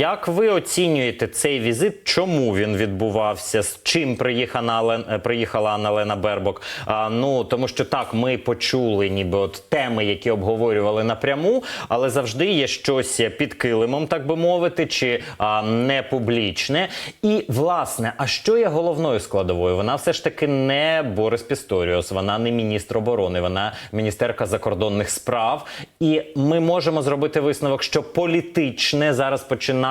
Як ви оцінюєте цей візит? Чому він відбувався? З чим приїхала е, приїхала Анна Бербок? А, ну тому що так, ми почули, ніби от теми, які обговорювали напряму, але завжди є щось під килимом, так би мовити, чи а, не публічне. І власне, а що є головною складовою? Вона все ж таки не Борис Пісторіус, вона не міністр оборони, вона міністерка закордонних справ. І ми можемо зробити висновок, що політичне зараз починає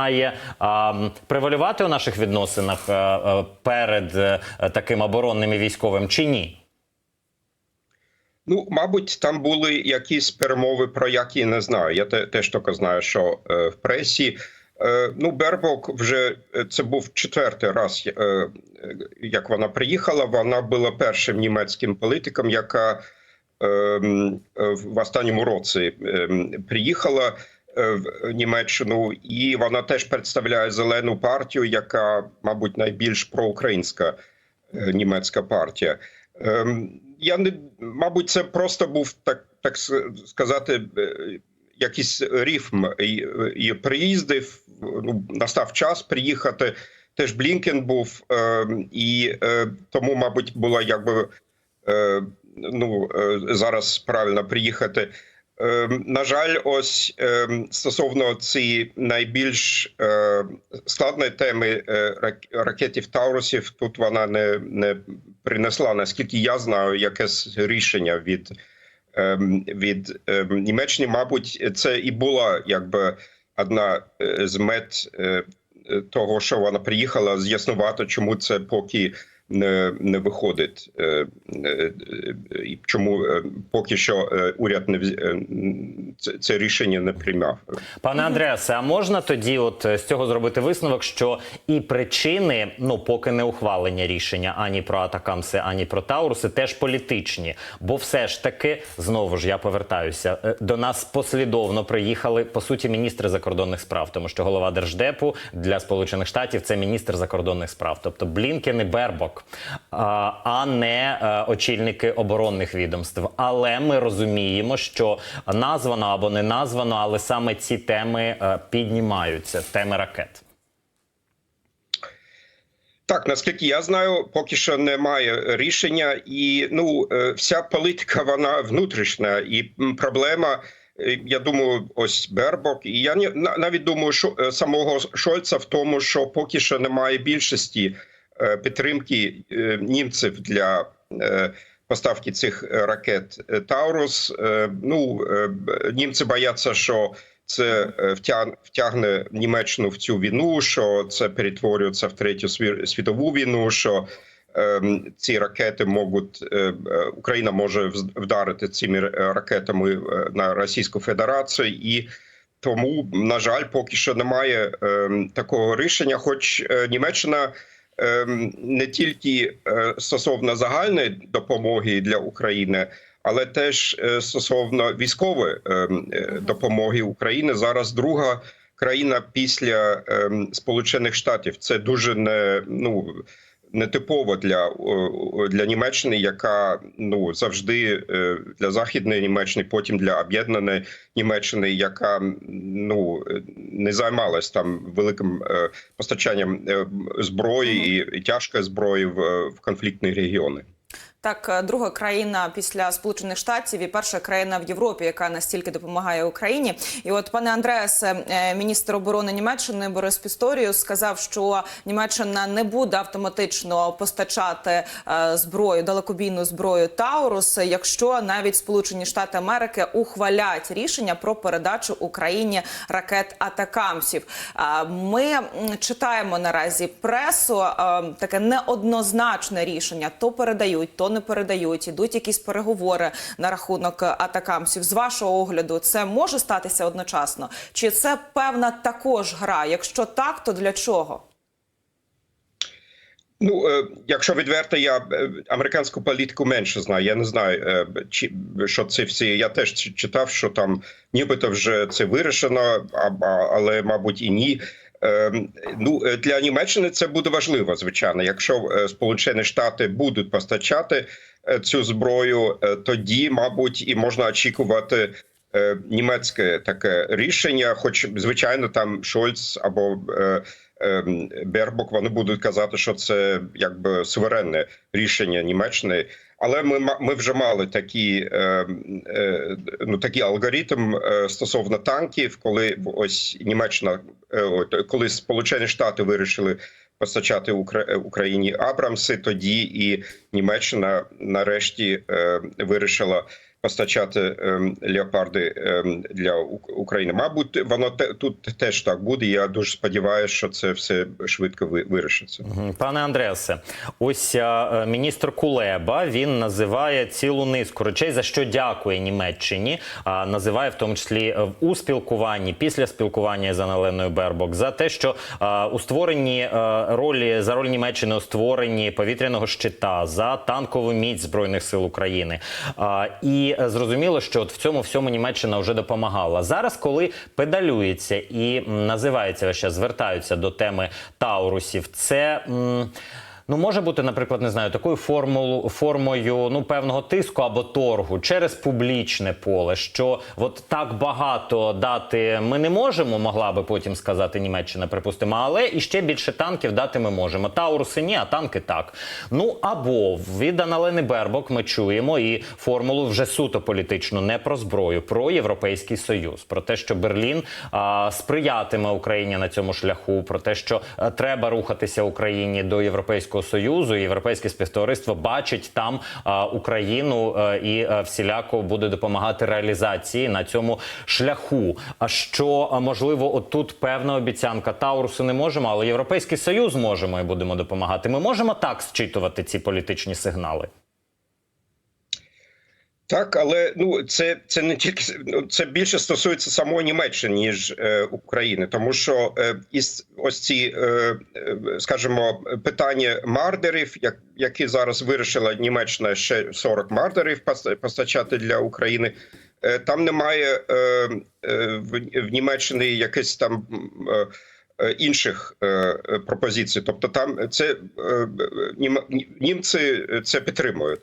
а, превалювати у наших відносинах а, а, перед е, таким оборонним і військовим чи ні? Ну, мабуть, там були якісь перемови, про які не знаю. Я те, теж тільки знаю, що е, в пресі. Е, ну, Бербок вже е, це був четвертий раз, е, е, як вона приїхала. Вона була першим німецьким політиком, яка е, е, в останньому році е, приїхала е, в Німеччину, і вона теж представляє зелену партію, яка, мабуть, найбільш проукраїнська е, німецька партія. Ем, Я не мабуть, це просто був так, так сказати, е, якийсь рифм і, і приїзди. Ну, настав час приїхати. Теж Блінкен був, ем, і е, тому, мабуть, було якби е, ну е, зараз правильно приїхати. Ем, На жаль, ось ем, стосовно цієї найбільш е, складної теми е, рак- ракетів Таурусів, тут вона не, не принесла, наскільки я знаю, якесь рішення від, ем, від Німеччини. Мабуть, це і була якби одна е, з мет того, що вона приїхала, з'ясувати, чому це поки не, не виходить, е, е, і чому е, поки що уряд не вз- це, це рішення не прийняв. Пане Андреасе, а можна тоді, от з цього зробити висновок, що і причини, ну поки не ухвалення рішення ані про атакамси, ані про Тауруси, теж політичні. Бо все ж таки, знову ж я повертаюся, до нас послідовно приїхали по суті міністри закордонних справ, тому що голова держдепу для Сполучених Штатів це міністр закордонних справ, тобто Блінкен і Бербок, а, не е, очільники оборонних відомств. Але ми розуміємо, що названо або не названо, але саме ці теми е, піднімаються, теми ракет. Так, наскільки я знаю, поки що немає рішення, і ну е, вся політика вона внутрішня, і проблема. Я думаю, ось Бербок, і я навіть думаю, що самого Шольца в тому, що поки що немає більшості підтримки е, німців для е, поставки цих е, ракет е, Таурус. Е, Ну е, німці бояться, що це е, втяг- втягне Німеччину в цю війну, що це перетворюється в третю сві- світову війну. що ем, ці ракети можуть е, е, Україна може вдарити цими е, ракетами е, на Російську Федерацію, і тому, на жаль, поки що немає ем, такого рішення. Хоч е, Німеччина не тільки е, стосовно загальної допомоги для України, але теж е, стосовно військової ем, е, допомоги України зараз друга країна після ем, Сполучених Штатів. Це дуже не ну. Нетипово для для Німеччини, яка ну завжди е, для західної Німеччини, потім для об'єднаної Німеччини, яка ну не займалась там великим е, постачанням е, зброї і, тяжкої зброї в, е, в конфліктні регіони. Так, е, друга країна після Сполучених Штатів і перша країна в Європі, яка настільки допомагає Україні. І от пане Андреасе, е, міністр оборони Німеччини Борис Пісторіус сказав, що Німеччина не буде автоматично постачати е, зброю, далекобійну зброю Таурус, якщо навіть Сполучені Штати Америки ухвалять рішення про передачу Україні ракет Атакамсів. Ми читаємо наразі пресу таке неоднозначне рішення: то передають, то не передають. Ідуть якісь переговори на рахунок атакамсів. З вашого огляду, це може статися одночасно? Чи це певна також гра? Якщо так, то для чого? Ну, е, якщо відверто, я е, американську політику менше знаю. Я не знаю, е, чи що це всі. Я теж читав, що там нібито вже це вирішено, але мабуть і ні. Е, Ну е, для Німеччини це буде важливо, звичайно. Якщо е, Сполучені Штати будуть постачати е, цю зброю, тоді, мабуть, і можна очікувати німецьке таке рішення, хоч звичайно там Шольц або е, е, Бербок вони будуть казати, що це якби суверенне рішення Німеччини. Але ми ми вже мали такі, е, е, ну, такий алгоритм е, стосовно танків, коли ось Німеччина, е, коли Сполучені Штати вирішили постачати Укра- Україні Абрамси, тоді і Німеччина нарешті е, вирішила постачати е, леопарди е, для України. Мабуть, воно те, тут теж так буде. Я дуже сподіваюся, що це все швидко ви- вирішиться. Пане Андреасе, ось е, міністр Кулеба він називає цілу низку речей, за що дякує Німеччині. А називає в тому числі е, у спілкуванні після спілкування з Аналеною Бербок за те, що е, у створенні ролі за роль Німеччини у створенні повітряного щита за танкову міць збройних сил України. А, Е, зрозуміло, що от в цьому всьому Німеччина вже допомагала. Зараз, коли педалюється і називається ще звертаються до теми Таурусів, це. м, Ну, може бути, наприклад, не знаю, такою формулу, формою ну певного тиску або торгу через публічне поле, що от так багато дати ми не можемо, могла би потім сказати Німеччина, припустимо, але і ще більше танків дати ми можемо. Тауруси ні, а танки так. Ну або від Аналени Бербок ми чуємо і формулу вже суто політичну, не про зброю, про європейський союз, про те, що Берлін а, сприятиме Україні на цьому шляху, про те, що е, треба рухатися Україні до європейського союзу. Європейське співтовариство бачить там а, Україну а, і а, всіляко буде допомагати реалізації на цьому шляху. А що можливо, отут певна обіцянка Таурусу не можемо, але європейський союз можемо і будемо допомагати. Ми можемо так зчитувати ці політичні сигнали. Так, але ну це це не тільки ну, це більше стосується самої Німеччини ніж е, України, тому що е, із ось ці, е, е, скажімо, питання мардерів, як які зараз вирішила Німеччина ще 40 мардерів пос- постачати для України. Е, там немає е, е, в, в Німеччині якихось там. Е, е, Інших е, пропозицій, тобто там це німці це підтримують.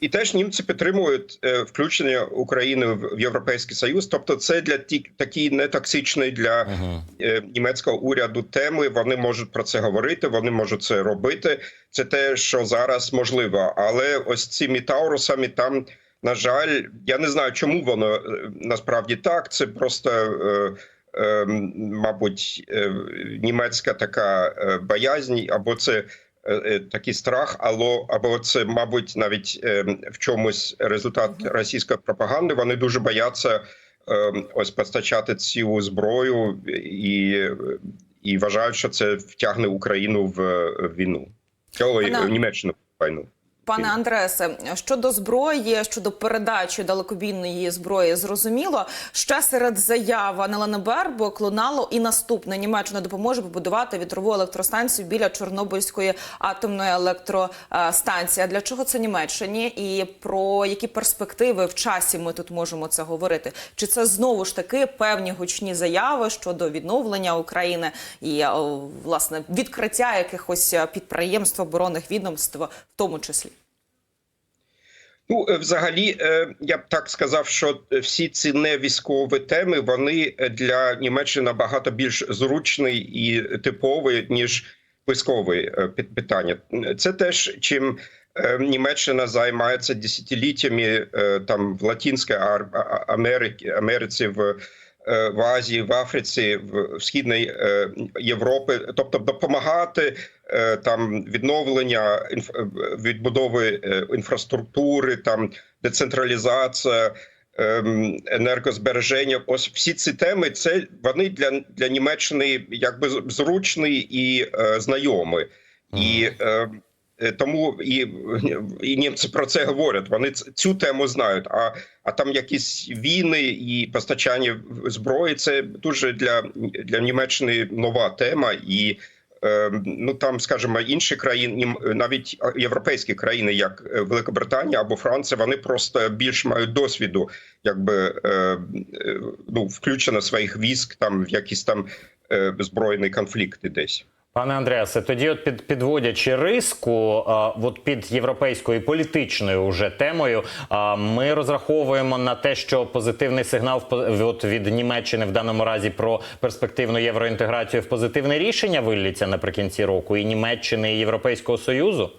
І теж німці підтримують е, включення України в Європейський Союз. Тобто, це для ті такі нетоксичні для е, німецького уряду теми. Вони можуть про це говорити, вони можуть це робити. Це те, що зараз можливо. Але ось цими таурусами там, на жаль, я не знаю, чому воно е, насправді так. Це просто. Е, е, Мабуть, е, німецька така боязнь, або це такий страх, або, або це, мабуть, навіть е, в чомусь результат російської пропаганди. Вони дуже бояться е, ось постачати цю зброю і, і вважають, що це втягне Україну в е, війну. Пане- Німеччину в війну. Пане Андресе, щодо зброї, щодо передачі далекобійної зброї, зрозуміло. Ще серед заяв Анелени Бербок лунало і наступне. Німеччина допоможе побудувати вітрову електростанцію біля Чорнобильської атомної електростанції. А для чого це Німеччині? І про які перспективи в часі ми тут можемо це говорити? Чи це знову ж таки певні гучні заяви щодо відновлення України і власне відкриття якихось підприємств оборонних відомств, в тому числі? Ну, е, взагалі, е, я б так сказав, що всі ці не військові теми вони для Німеччини набагато більш зручні і типові, ніж військові е, питання. Це теж чим е, Німеччина займається десятиліттями е, там в Латинській Америці в. Е, В Азії, в Африці, в східній е, Європи, тобто допомагати е, там відновлення відбудови інфраструктури, там децентралізація, ем, енергозбереження. Ось всі ці теми це вони для, для Німеччини якби зручні і е, знайомі. І е, тому і, і німці про це говорять. Вони цю тему знають. А, а там якісь війни і постачання зброї це дуже для, для Німеччини нова тема. І е, ну там, скажімо, інші країни, навіть європейські країни, як е, Великобританія або Франція, вони просто більш мають досвіду, якби е, е, ну, включено своїх військ там в якісь там е, збройні конфлікти десь. Пане Андреасе, тоді, от під підводячи риску, а, от під європейською політичною уже темою, а, ми розраховуємо на те, що позитивний сигнал в от від Німеччини в даному разі про перспективну євроінтеграцію в позитивне рішення вилліться наприкінці року і Німеччини і Європейського союзу.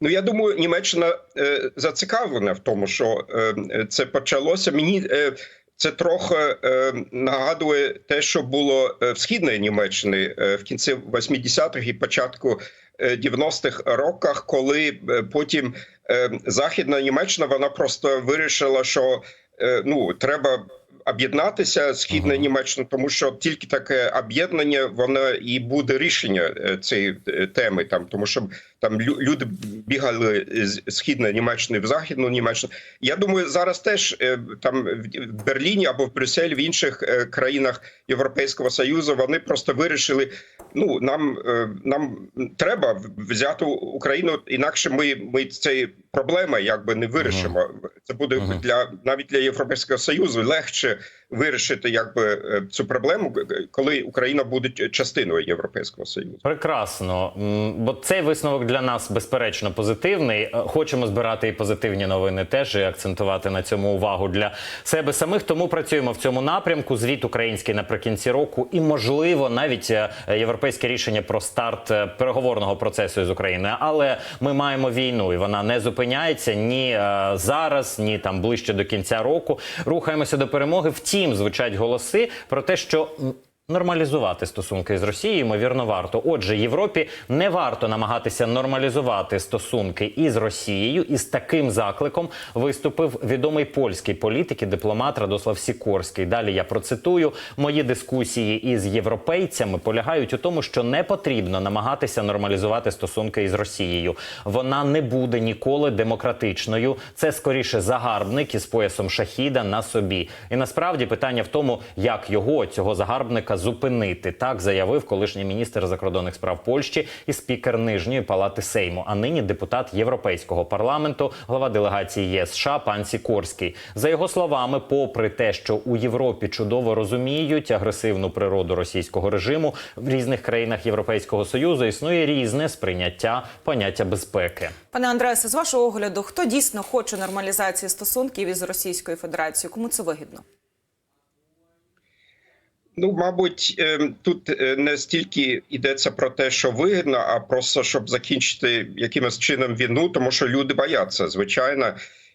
Ну я думаю, Німеччина е, зацікавлена в тому, що е, це почалося. Мені е, це трохи е, нагадує те, що було е, в східної Німеччини е, в кінці 80-х і початку е, 90-х роках, коли е, потім е, західна Німеччина вона просто вирішила, що е, ну треба. Об'єднатися східна Мгм. Німеччина, тому що тільки таке об'єднання воно і буде рішення е, цієї е, теми, там тому що там лю- люди бігали з східної Німеччини в західну Німеччину. Я думаю, зараз теж е, там в- Берліні або в Брюсселі, в інших е, країнах Європейського союзу вони просто вирішили. Ну нам е, нам треба взяти Україну, інакше ми, ми цієї проблеми якби не вирішимо. Це буде для навіть для Європейського союзу легше вирішити якби цю проблему, коли Україна буде частиною Європейського союзу. Прекрасно, бо цей висновок для нас безперечно позитивний. Е, Хочемо збирати і позитивні новини теж і акцентувати на цьому увагу для себе самих. Тому працюємо в цьому напрямку. Звіт український наприкінці року, і можливо навіть е, європейське рішення про старт е, переговорного процесу з Україною. Але ми маємо війну, і вона не зупиняється ні зараз, ні там ближче до кінця року. Рухаємося до перемоги. Втім, звучать голоси про те, що. Нормалізувати стосунки з Росією ймовірно варто. Отже, Європі не варто намагатися нормалізувати стосунки із Росією. І з таким закликом виступив відомий польський політик і дипломат Радослав Сікорський. Далі я процитую мої дискусії із європейцями полягають у тому, що не потрібно намагатися нормалізувати стосунки із Росією. Вона не буде ніколи демократичною. Це скоріше загарбник із поясом шахіда на собі. І насправді питання в тому, як його цього загарбника зупинити. Так заявив колишній міністр закордонних справ Польщі і спікер нижньої палати Сейму, а нині депутат Європейського парламенту, глава делегації ЄС США пан Сікорський. За його словами, попри те, що у Європі чудово розуміють агресивну природу російського режиму, в різних країнах Європейського союзу існує різне сприйняття поняття безпеки. Пане Андреасе, з вашого огляду, хто дійсно хоче нормалізації стосунків із Російською Федерацією? Кому це вигідно? Ну, мабуть, ем, тут е, не стільки йдеться про те, що вигідно, а просто щоб закінчити якимось чином війну, тому що люди бояться, звичайно,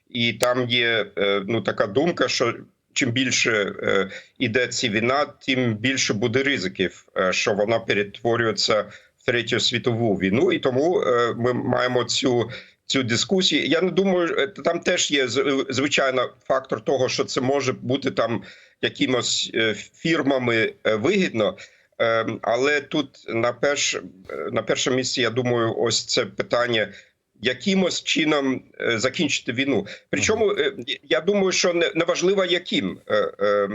і там є е, ну така думка, що чим більше е, іде ця війна, тим більше буде ризиків, е, що вона перетворюється в третю світову війну, і тому е, ми маємо цю. Цю дискусію я не думаю, е, там теж є звичайно фактор того, що це може бути там якимось е, фірмами е, вигідно. Е, Але тут на перш на першому місці, я думаю, ось це питання. Якимось чином е, закінчити війну. Причому е, я думаю, що не, важливо, яким е,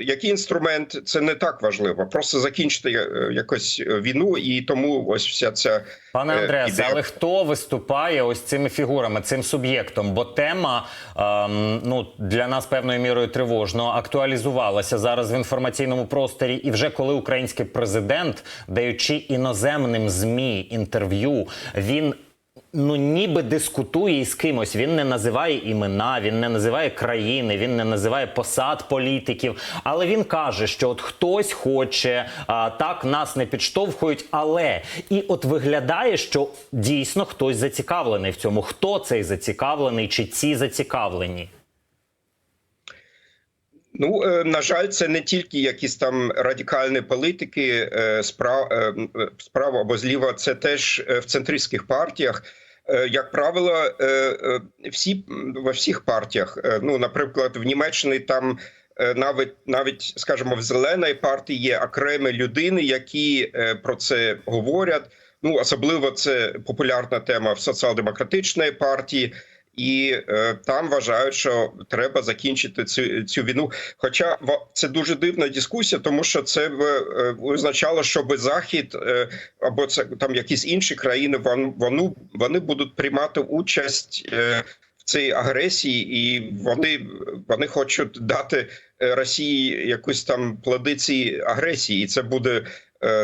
який інструмент це не так важливо. Просто закінчити якось війну, і тому ось вся ця Пане Е, Андреасе, ідея. але хто виступає ось цими фігурами, цим суб'єктом? Бо тема ем, ну для нас певною мірою тривожно актуалізувалася зараз в інформаційному просторі. І вже коли український президент, даючи іноземним змі інтерв'ю, він. Ну, ніби дискутує із кимось. Він не називає імена, він не називає країни, він не називає посад політиків. Але він каже, що от хтось хоче, а, так нас не підштовхують. Але і от виглядає, що дійсно хтось зацікавлений в цьому. Хто цей зацікавлений, чи ці зацікавлені? Ну е, на жаль, це не тільки якісь там радикальні політики е, справ е, справа або зліва, це теж в центристських партіях. Як правило, всі во всіх партіях, ну наприклад, в Німеччині там навіть навіть скажімо, в зеленій партії є окремі людини, які про це говорять. Ну особливо це популярна тема в соціал-демократичній партії. І е, там вважають, що треба закінчити цю цю війну. Хоча це дуже дивна дискусія, тому що це б, е, означало, щоб захід е, або це там якісь інші країни, вон, вони, вони будуть приймати участь е, цій агресії, і вони, вони хочуть дати е, Росії якусь там плоди цієї агресії, і це буде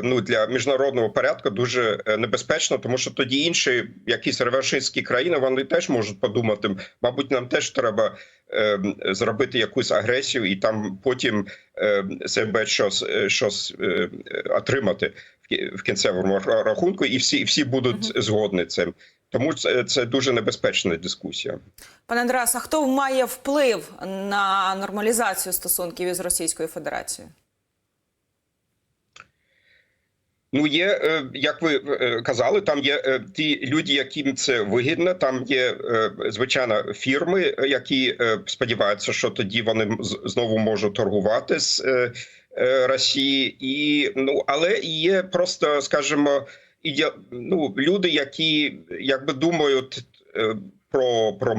ну для міжнародного порядку дуже е, небезпечно, тому що тоді інші якісь ревершистські країни вони теж можуть подумати, мабуть, нам теж треба е, зробити якусь агресію і там потім е, себе щось, е, щось е, отримати в в кінцевому рахунку, і всі, всі будуть згодні цим. Тому це, це дуже небезпечна дискусія. Пане Андреас, а хто має вплив на нормалізацію стосунків із Російською Федерацією? Ну, є, е, як ви е, казали, там є е, ті люди, яким це вигідно. Там є е, звичайно фірми, е, які е, сподіваються, що тоді вони знову можуть торгувати з е, е, Росії, і ну але є просто, скажімо, іде, ну, люди, які якби думають. Про про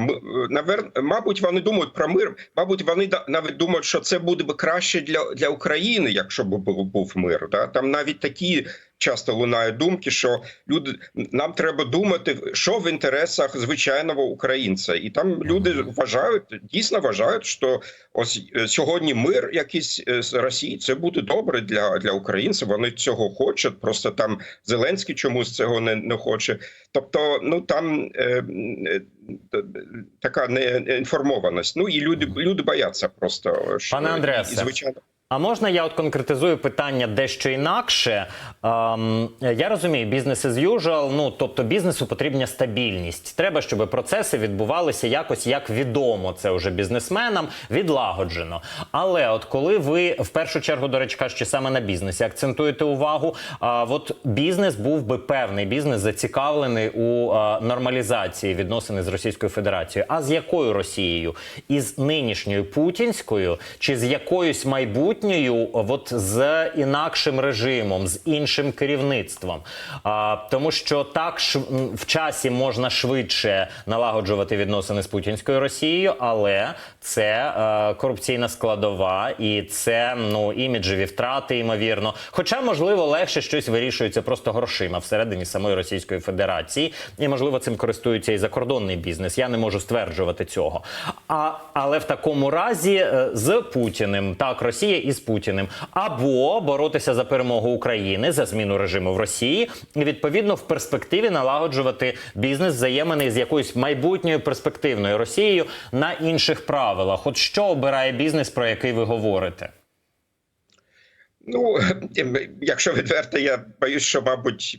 навер, мабуть, вони думають про мир. Мабуть, вони навіть думають, що це буде б краще для для України, якщо б був мир. Да? Там навіть такі часто лунають думки, що люди нам треба думати, що в інтересах звичайного українця, і там люди вважають, дійсно вважають, що ось е, сьогодні мир якийсь е, з Росії це буде добре для, для українців. Вони цього хочуть. Просто там Зеленський чомусь цього не, не хоче. Тобто, ну там е, е, така неінформованість. Ну і люди люди бояться просто що Пане Андреасе, звичайно. А можна я от конкретизую питання дещо інакше? Ем, я розумію, бізнес as usual, ну тобто бізнесу потрібна стабільність. Треба, щоб процеси відбувалися якось як відомо. Це вже бізнесменам відлагоджено. Але от коли ви в першу чергу, до речі, кажучи, саме на бізнесі акцентуєте увагу, а от бізнес був би певний бізнес зацікавлений у а, нормалізації відносини з Російською Федерацією. А з якою Росією? Із нинішньою путінською чи з якоюсь майбутньою, от з інакшим режимом, з іншим керівництвом? А, тому що так в часі можна швидше налагоджувати відносини з путінською Росією, але це е, корупційна складова і це ну іміджеві втрати, ймовірно. Хоча, можливо, легше щось вирішується просто грошима всередині самої Російської Федерації, і можливо цим користується і закордонний бізнес. Я не можу стверджувати цього. А але в такому разі е, з Путіним, так Росія із Путіним, або боротися за перемогу України за зміну режиму в Росії, і відповідно в перспективі налагоджувати бізнес взаємини з якоюсь майбутньою перспективною Росією на інших правилах. От що обирає бізнес, про який ви говорите? Ну, якщо відверто, я боюсь, що, мабуть,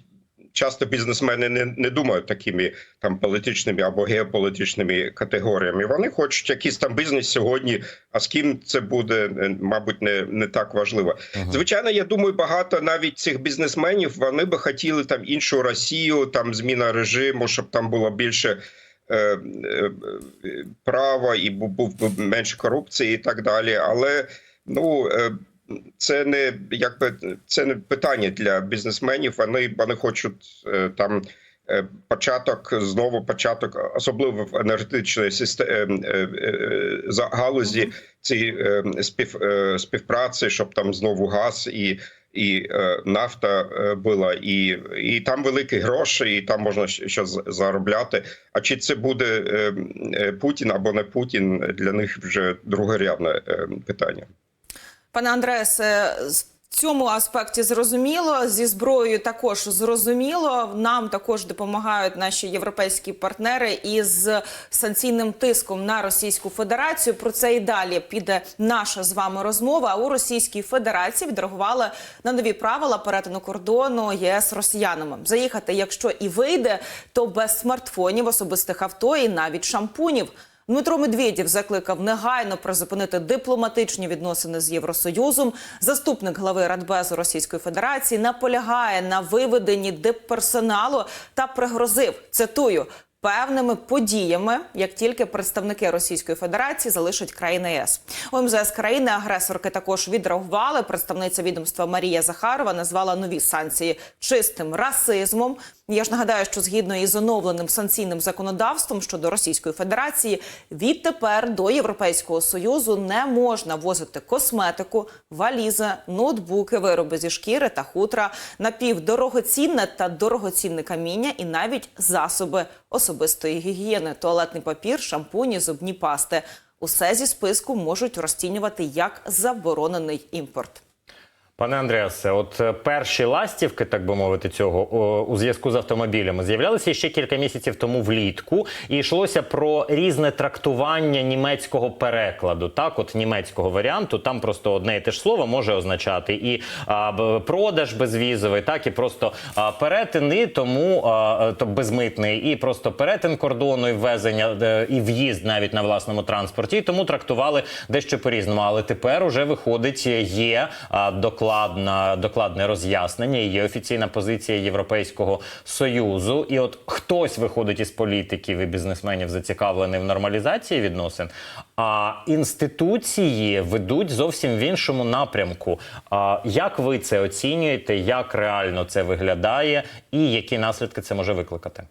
часто бізнесмени не, не думають такими там політичними або геополітичними категоріями. Вони хочуть якийсь там бізнес сьогодні, а з ким це буде, е, мабуть, не, не так важливо. Звичайно, я думаю, багато навіть цих бізнесменів вони би хотіли там іншу Росію, там зміна режиму, щоб там було більше. е, е, Права і був менше корупції і так далі. Але ну це не якби це не питання для бізнесменів. Вони вони хочуть е, там. е, Початок знову початок, особливо в енергетичній системі за галузі цієї е, спів, е, співпраці, щоб там знову газ і, і е, нафта е, була, і, і там великі гроші, і там можна щось заробляти. А чи це буде е, е, Путін або не Путін? Для них вже другорядне е, питання. Пане Андреас, е, з- в цьому аспекті зрозуміло. Зі зброєю також зрозуміло. Нам також допомагають наші європейські партнери із санкційним тиском на Російську Федерацію. Про це і далі піде наша з вами розмова. А у Російській Федерації відреагували на нові правила перетину кордону ЄС росіянами. Заїхати, якщо і вийде, то без смартфонів, особистих авто і навіть шампунів. Дмитро Медведєв закликав негайно призупинити дипломатичні відносини з Євросоюзом. Заступник глави Радбезу Російської Федерації наполягає на виведенні дипперсоналу та пригрозив цитую. Певними подіями, як тільки представники Російської Федерації залишать країни ЄС. У МЗС країни-агресорки також відреагували. Представниця відомства Марія Захарова назвала нові санкції чистим расизмом. Я ж нагадаю, що згідно із оновленим санкційним законодавством щодо Російської Федерації, відтепер до Європейського союзу не можна возити косметику, валізи, ноутбуки, вироби зі шкіри та хутра, напівдорогоцінне та дорогоцінне каміння, і навіть засоби особистої гігієни, туалетний папір, шампуні, зубні пасти. Усе зі списку можуть розцінювати як заборонений імпорт. Пане Андреасе, от е, перші ластівки, так би мовити, цього у зв'язку з автомобілями з'являлися ще кілька місяців тому влітку, і йшлося про різне трактування німецького перекладу. Так, от німецького варіанту, там просто одне і те ж слово може означати і а, продаж безвізовий, так і просто а, перетин, і тому а, то безмитний, і просто перетин кордону і ввезення е, і в'їзд навіть на власному транспорті. І тому трактували дещо по-різному. Але тепер уже виходить, є а, докладна, докладне роз'яснення, є офіційна позиція Європейського союзу. І от хтось виходить із політиків і бізнесменів зацікавлений в нормалізації відносин. А інституції ведуть зовсім в іншому напрямку. А як ви це оцінюєте? Як реально це виглядає, і які наслідки це може викликати?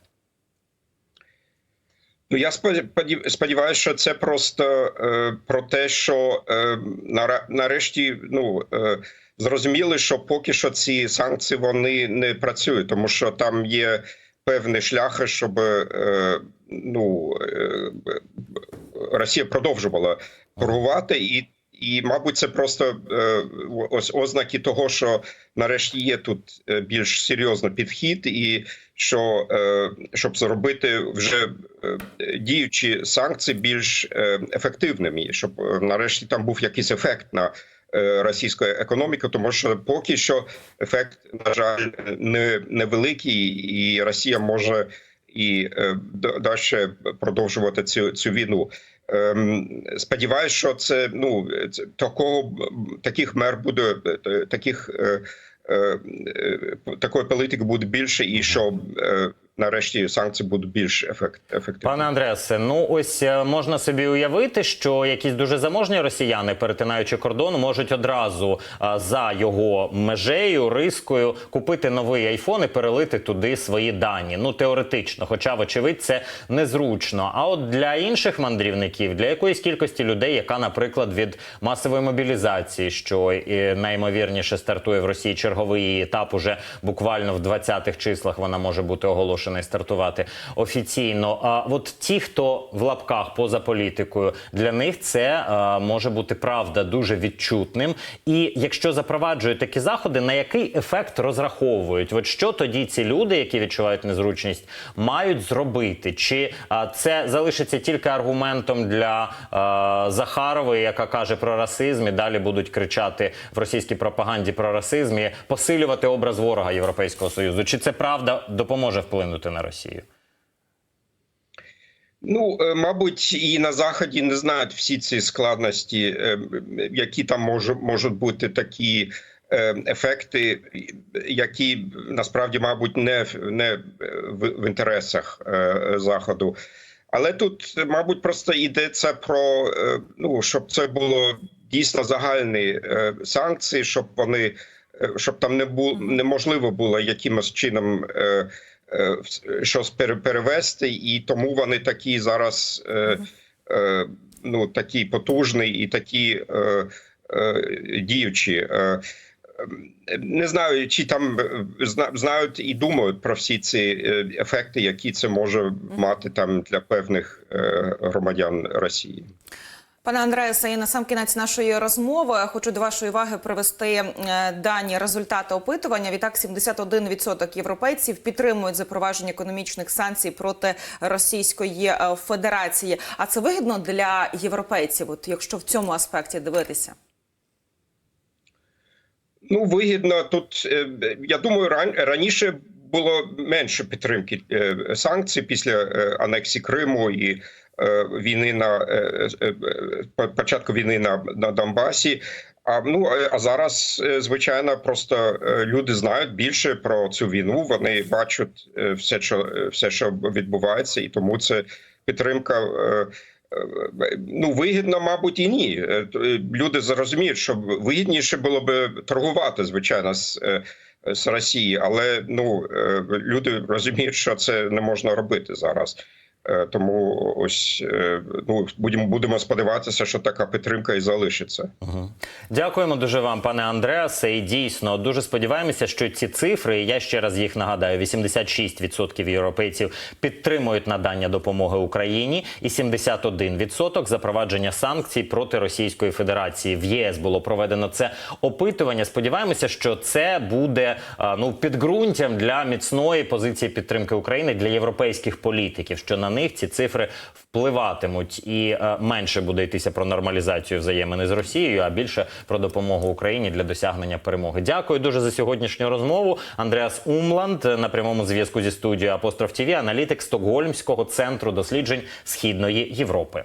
Ну я сподів- сподіваюся, що це просто е, про те, що е, нарешті ну е, зрозуміли, що поки що ці санкції вони не працюють, тому що там є певні шляхи, щоб е, ну е, Росія продовжувала торгувати і. І, мабуть, це просто е, ось ознаки того, що нарешті є тут е, більш серйозний підхід, і що е, щоб зробити вже діючі санкції більш ефективними, щоб нарешті там був якийсь ефект на е, російську економіку, тому що поки що ефект, на жаль, не невеликий, і Росія може і е, далі продовжувати цю цю війну. Ем, Сподіваюсь, що це ну такого таких мер буде е, таких такої політики буде більше, і що нарешті санкції будуть більш ефект, ефективні. Пане Андресе, ну ось е, можна собі уявити, що якісь дуже заможні росіяни, перетинаючи кордон, можуть одразу а, за його межею, рискою купити новий айфон і перелити туди свої дані. Ну теоретично, хоча, вочевидь, це незручно. А от для інших мандрівників, для якоїсь кількості людей, яка, наприклад, від масової мобілізації, що е, найімовірніше стартує в Росії черговий етап, уже буквально в 20-х числах вона може бути оголошена і стартувати офіційно. А от ті, хто в лапках поза політикою, для них це е, може бути правда дуже відчутним. І якщо запроваджують такі заходи, на який ефект розраховують? От що тоді ці люди, які відчувають незручність, мають зробити? Чи е, це залишиться тільки аргументом для е, Захарової, яка каже про расизм, і далі будуть кричати в російській пропаганді про расизм і посилювати образ ворога Європейського союзу? Чи це правда допоможе вплинути на Росію? Ну, е, мабуть, і на заході не знають всі ці складності, е, які там можуть можуть бути такі е, ефекти, які насправді, мабуть, не, в- не в, в інтересах заходу. Але тут, мабуть, просто йдеться про ну, щоб це було дійсно загальні санкції, щоб вони щоб там не було неможливо було якимось чином. Е, щось пере- перевести, і тому вони такі зараз е, е, ну такі потужні і такі діючі. Ем, не знаю, чи там знають і думають про всі ці ефекти, які це може мати там для певних громадян Росії. Пане Андреасе, і на сам кінець нашої розмови хочу до вашої уваги привести е, дані результати опитування. Відтак 71% європейців підтримують запровадження економічних санкцій проти Російської е, Федерації. А це вигідно для європейців, от якщо в цьому аспекті дивитися. Ну, вигідно тут. е, Я думаю, ран- раніше було менше підтримки санкцій після анексії Криму і війни на е, е, е, початку війни на, на Донбасі. А ну е, а зараз, е, звичайно, просто е, люди знають більше про цю війну. Вони бачать е, все, що е, все, що відбувається, і тому це підтримка. е, е, Ну, вигідно, мабуть, і ні. Е, е, Люди зрозуміють, що вигідніше було би торгувати, звичайно, з, е, з Росії, але ну е, люди розуміють, що це не можна робити зараз. Е, Тому ось е, ну будемо будемо сподіватися, що така підтримка і залишиться. Дякуємо дуже вам, пане Андреасе. І дійсно дуже сподіваємося, що ці цифри, я ще раз їх нагадаю: 86% європейців підтримують надання допомоги Україні, і 71% запровадження санкцій проти Російської Федерації. В ЄС було проведено це опитування. Сподіваємося, що це буде ну підґрунтям для міцної позиції підтримки України для європейських політиків, що на них ці цифри впливатимуть, і е, менше буде йтися про нормалізацію взаємини з Росією, а більше про допомогу Україні для досягнення перемоги. Дякую дуже за сьогоднішню розмову. Андреас Умланд на прямому зв'язку зі студією Апостроф Тіві, аналітик Стокгольмського центру досліджень Східної Європи.